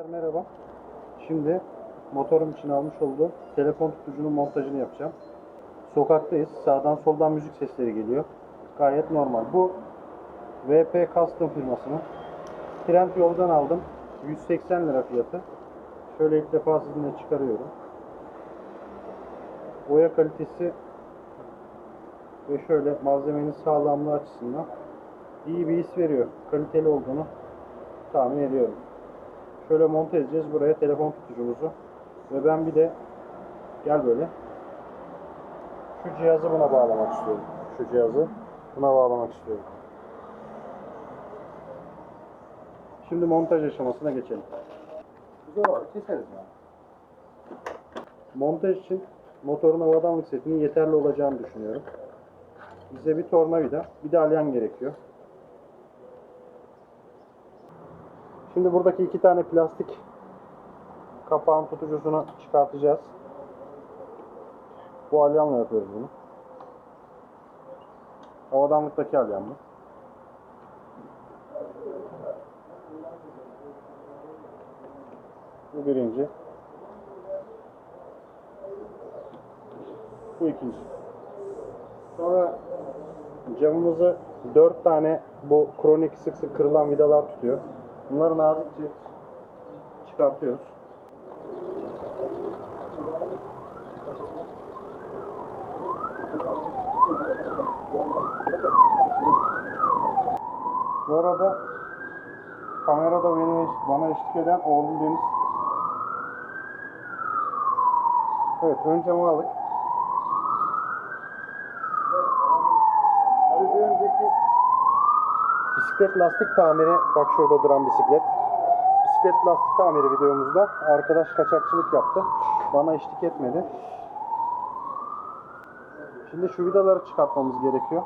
Arkadaşlar merhaba. Şimdi motorum için almış olduğum telefon tutucunun montajını yapacağım. Sokaktayız. Sağdan soldan müzik sesleri geliyor. Gayet normal. Bu VP Custom firmasının. Trend yoldan aldım. 180 lira fiyatı. Şöyle ilk defa sizinle çıkarıyorum. Boya kalitesi ve şöyle malzemenin sağlamlığı açısından iyi bir his veriyor. Kaliteli olduğunu tahmin ediyorum. Şöyle monte edeceğiz buraya telefon tutucumuzu. Ve ben bir de gel böyle. Şu cihazı buna bağlamak istiyorum. Şu cihazı buna bağlamak istiyorum. Şimdi montaj aşamasına geçelim. Güzel var, keseriz yani. Montaj için motorun havadanlık setinin yeterli olacağını düşünüyorum. Bize bir tornavida, bir de alyan gerekiyor. Şimdi buradaki iki tane plastik kapağın tutucusunu çıkartacağız. Bu alyanla yapıyoruz bunu. Havadanlıktaki alyan bu. Bu birinci. Bu ikinci. Sonra camımızı dört tane bu kronik sık sık kırılan vidalar tutuyor. Bunları nazikçe çıkartıyoruz. Bu arada kamerada beni bana eşlik eden oğlum Deniz. Evet, ön camı. Hadi bir önceki bisiklet lastik tamiri, bak şurada duran bisiklet. Bisiklet lastik tamiri videomuzda arkadaş kaçakçılık yaptı. Bana eşlik etmedi. Şimdi şu vidaları çıkartmamız gerekiyor.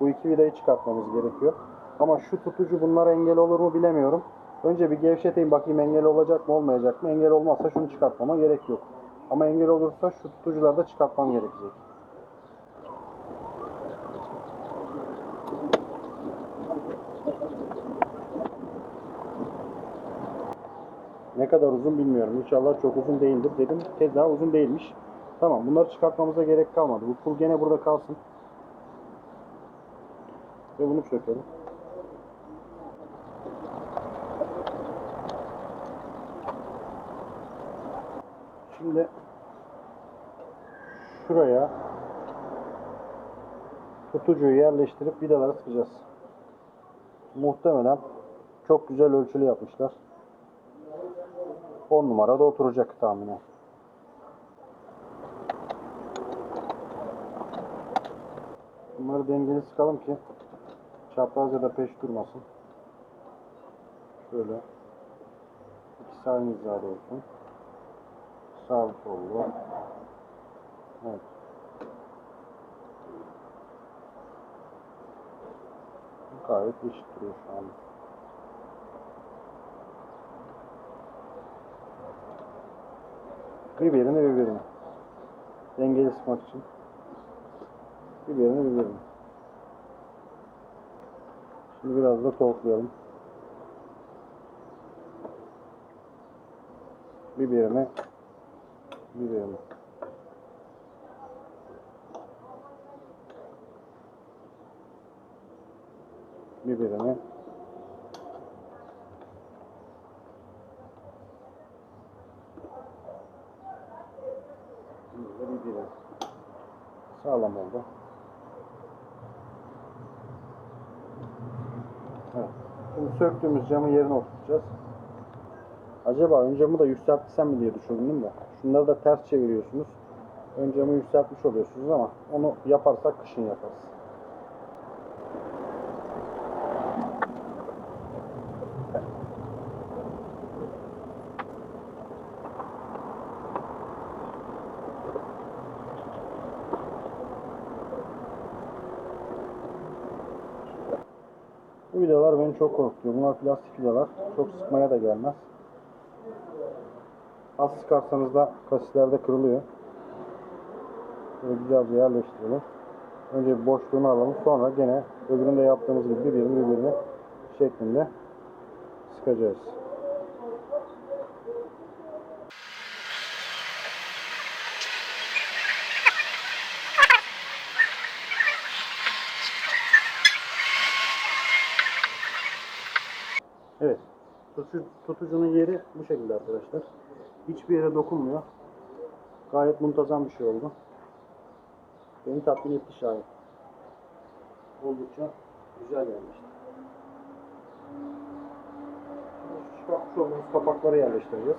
Bu iki vidayı çıkartmamız gerekiyor. Ama şu tutucu bunlara engel olur mu bilemiyorum. Önce bir gevşeteyim bakayım engel olacak mı olmayacak mı. Engel olmazsa şunu çıkartmama gerek yok. Ama engel olursa şu tutucuları da çıkartmam gerekecek. Ne kadar uzun bilmiyorum. İnşallah çok uzun değildir dedim. Kez daha uzun değilmiş. Tamam bunları çıkartmamıza gerek kalmadı. Bu pul gene burada kalsın. Ve bunu sökelim. Şimdi şuraya tutucuyu yerleştirip vidaları sıkacağız. Muhtemelen çok güzel ölçülü yapmışlar. 10 numarada oturacak tahminen. Bunları dengeli sıkalım ki çapraz ya da peş durmasın. Şöyle. İkisi aynı hizada olsun. Sağ sollu. Evet. Gayet eşit duruyor şu anda. Birbirini birbirini. Dengeli sıkmak için. Birbirini birbirini. Şimdi biraz da torklayalım. Birbirini birbirini. Birbirini birbirine. Sağlam oldu. Evet. Şimdi söktüğümüz camı yerine oturtacağız. Acaba ön camı da yükseltsem mi diye düşündüm de. Şunları da ters çeviriyorsunuz. Ön camı yükseltmiş oluyorsunuz ama onu yaparsak kışın yaparız. Bu vidalar beni çok korkutuyor. Bunlar plastik vidalar. Çok sıkmaya da gelmez. Az sıkarsanız da kasislerde kırılıyor. Böyle güzelce yerleştirelim. Önce bir boşluğunu alalım. Sonra gene öbüründe yaptığımız gibi birbirini birbirine şeklinde sıkacağız. Tutucu, tutucunun yeri bu şekilde arkadaşlar. Hiçbir yere dokunmuyor. Gayet muntazam bir şey oldu. Beni tatmin etti şayet. Oldukça güzel yerleşti. Çıkartmış olduğumuz kapakları yerleştireceğiz.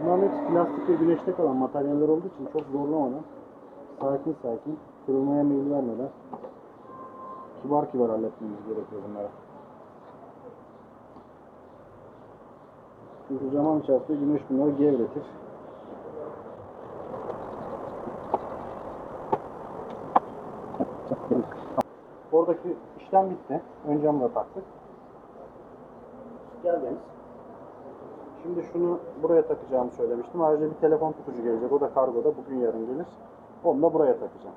Bunların hepsi plastik ve güneşte kalan materyaller olduğu için çok zorlamadan sakin sakin kırılmaya meyil vermeden kibar kibar halletmemiz gerekiyor bunları. Çünkü zaman içerisinde güneş bunları gevretir. Oradaki işlem bitti. Ön camı da taktık. Gel Deniz. Şimdi şunu buraya takacağımı söylemiştim. Ayrıca bir telefon tutucu gelecek. O da kargoda. Bugün yarın gelir. Onu da buraya takacağım.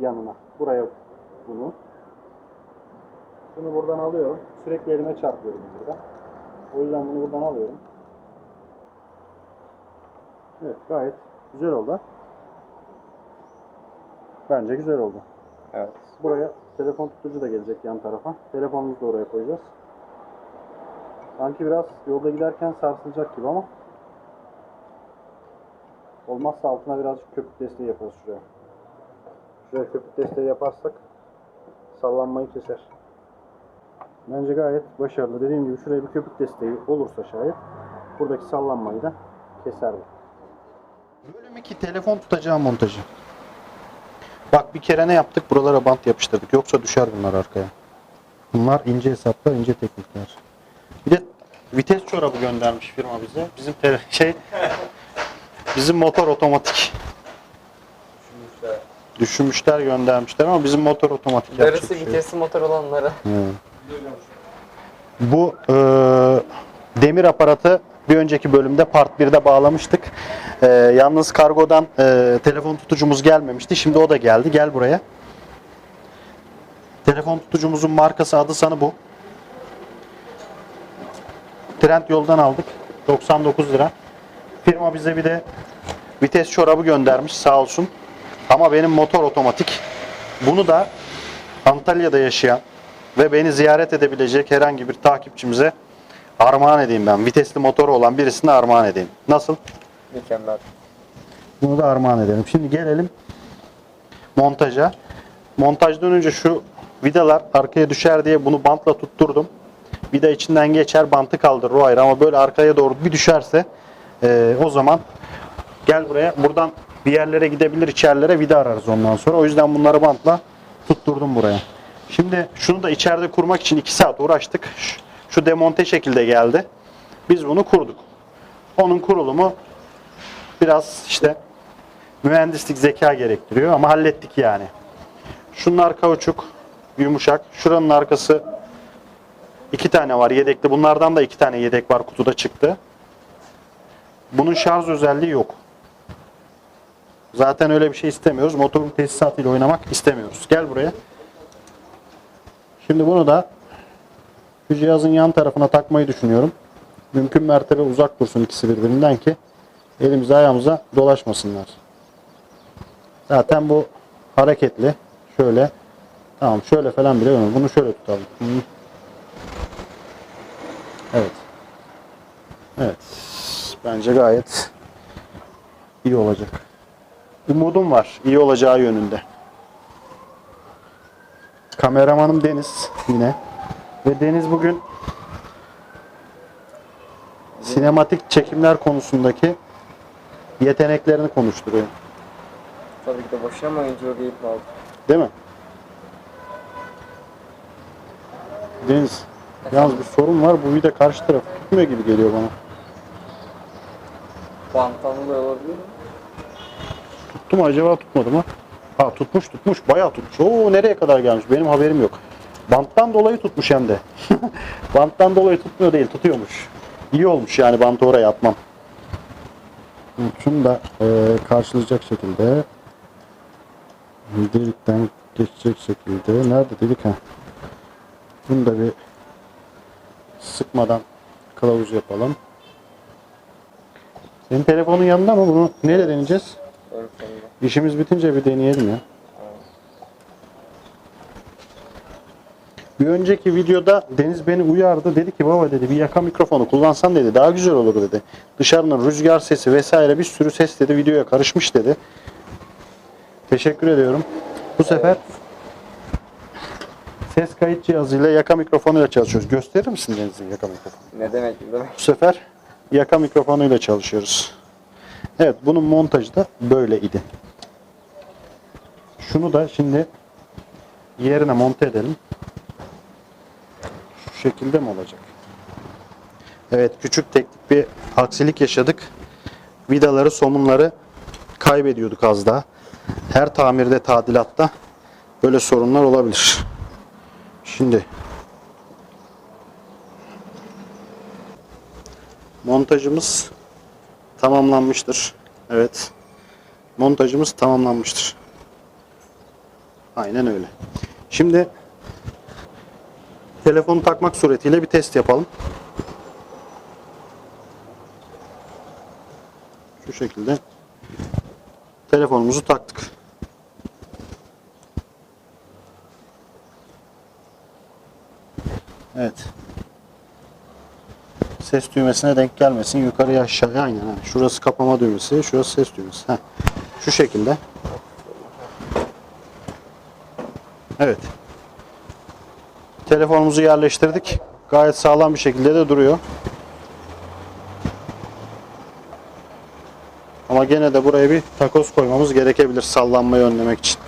Yanına. Buraya bunu. Bunu buradan alıyorum. Sürekli elime çarpıyorum burada. O yüzden bunu buradan alıyorum. Evet gayet güzel oldu. Bence güzel oldu. Evet. Buraya telefon tutucu da gelecek yan tarafa. Telefonumuzu da oraya koyacağız. Sanki biraz yolda giderken sarsılacak gibi ama olmazsa altına birazcık köpük desteği yaparız şuraya. Şuraya köpük desteği yaparsak sallanmayı keser. Bence gayet başarılı. Dediğim gibi şuraya bir köpük desteği olursa şayet buradaki sallanmayı da keser. Bölüm 2 telefon tutacağı montajı. Bak bir kere ne yaptık? Buralara bant yapıştırdık. Yoksa düşer bunlar arkaya. Bunlar ince hesaplar, ince teknikler. Bir de vites çorabı göndermiş firma bize. Bizim tele- şey bizim motor otomatik. Düşünmüşler. Düşünmüşler göndermişler ama bizim motor otomatik Darısı bir şey motor olanlara. Evet. Bu eee, demir aparatı bir önceki bölümde part 1'de bağlamıştık. Eee, yalnız kargodan eee, telefon tutucumuz gelmemişti. Şimdi o da geldi. Gel buraya. Telefon tutucumuzun markası adı sanı bu. Trend yoldan aldık. 99 lira. Firma bize bir de vites çorabı göndermiş sağ olsun. Ama benim motor otomatik. Bunu da Antalya'da yaşayan ve beni ziyaret edebilecek herhangi bir takipçimize armağan edeyim ben. Vitesli motoru olan birisine armağan edeyim. Nasıl? Mükemmel. Bunu da armağan edelim. Şimdi gelelim montaja. Montajdan önce şu vidalar arkaya düşer diye bunu bantla tutturdum. Vida içinden geçer, bantı kaldırır o ayrı ama böyle arkaya doğru bir düşerse eee, o zaman gel buraya. Buradan bir yerlere gidebilir, içerilere vida ararız ondan sonra. O yüzden bunları bantla tutturdum buraya. Şimdi şunu da içeride kurmak için 2 saat uğraştık. Şu- demonte şekilde geldi. Biz bunu kurduk. Onun kurulumu biraz işte mühendislik zeka gerektiriyor ama hallettik yani. Şunlar kauçuk, yumuşak. Şuranın arkası iki tane var yedekli. Bunlardan da iki tane yedek var kutuda çıktı. Bunun şarj özelliği yok. Zaten öyle bir şey istemiyoruz. Motorun tesisatıyla oynamak istemiyoruz. Gel buraya. Şimdi bunu da şu cihazın yan tarafına takmayı düşünüyorum. Mümkün mertebe uzak dursun ikisi birbirinden ki elimize ayağımıza dolaşmasınlar. Zaten bu hareketli. Şöyle. Tamam şöyle falan bile olmaz. Bunu şöyle tutalım. Evet. Evet. Bence gayet iyi olacak. Umudum var iyi olacağı yönünde. Kameramanım Deniz yine. Ve Deniz bugün sinematik çekimler konusundaki yeteneklerini konuşturuyor. Tabii ki de boşuna mı oyuncu deyip aldık? Değil mi? Deniz, yalnız bir sorun var. Bu vida karşı taraf tutmuyor gibi geliyor bana. Bantanlı da olabilir mi? Tuttu mu acaba tutmadı mı? Ha tutmuş tutmuş. Bayağı tutmuş. Oo nereye kadar gelmiş? Benim haberim yok. Banttan dolayı tutmuş hem de. Banttan dolayı tutmuyor değil, tutuyormuş. İyi olmuş yani bantı oraya atmam. Şunu da e, karşılayacak şekilde delikten geçecek şekilde nerede dedik ha? Bunu da bir sıkmadan kılavuz yapalım. Senin telefonun yanında mı? Bunu neyle deneyeceğiz? İşimiz bitince bir deneyelim ya. Bir önceki videoda Deniz beni uyardı. Dedi ki baba dedi bir yaka mikrofonu kullansan dedi daha güzel olur dedi. Dışarının rüzgar sesi vesaire bir sürü ses dedi videoya karışmış dedi. Teşekkür ediyorum. Bu sefer ses kayıt cihazıyla yaka mikrofonuyla çalışıyoruz. Gösterir misin Deniz'in yaka mikrofonu? Ne demek ne demek? Bu sefer yaka mikrofonuyla çalışıyoruz. Evet bunun montajı da böyle idi. Şunu da şimdi yerine monte edelim. Şu şekilde mi olacak? Evet küçük teknik bir aksilik yaşadık. Vidaları, somunları kaybediyorduk az daha. Her tamirde, tadilatta böyle sorunlar olabilir. Şimdi montajımız tamamlanmıştır. Evet. Montajımız tamamlanmıştır. Aynen öyle. Şimdi telefonu takmak suretiyle bir test yapalım. Şu şekilde telefonumuzu taktık. Evet. Ses düğmesine denk gelmesin. Yukarıya aşağıya aynen. ha. Şurası kapama düğmesi, şurası ses düğmesi. Heh. Şu şekilde. Evet. Telefonumuzu yerleştirdik. Gayet sağlam bir şekilde de duruyor. Ama gene de buraya bir takoz koymamız gerekebilir sallanmayı önlemek için.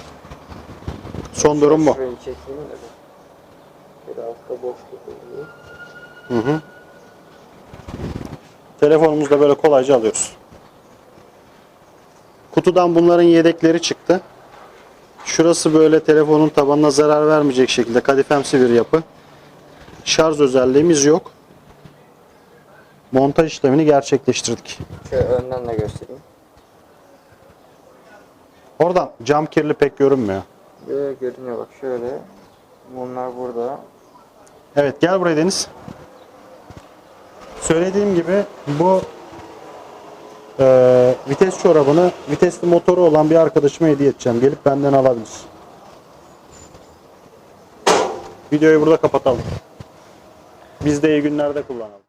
Son durum bu. Şurayı çekeyim de bir. Biraz da boşluk oluyor. Hı hı. Telefonumuzu da böyle kolayca alıyoruz. Kutudan bunların yedekleri çıktı. Şurası böyle telefonun tabanına zarar vermeyecek şekilde kadifemsi bir yapı. Şarj özelliğimiz yok. Montaj işlemini gerçekleştirdik. Şöyle önden de göstereyim. Oradan cam kirli pek görünmüyor. Böyle görünüyor bak şöyle. Bunlar burada. Evet gel buraya Deniz. Söylediğim gibi bu eee, vites çorabını vitesli motoru olan bir arkadaşıma hediye edeceğim. Gelip benden alabilir. Videoyu burada kapatalım. Biz de iyi günlerde kullanalım.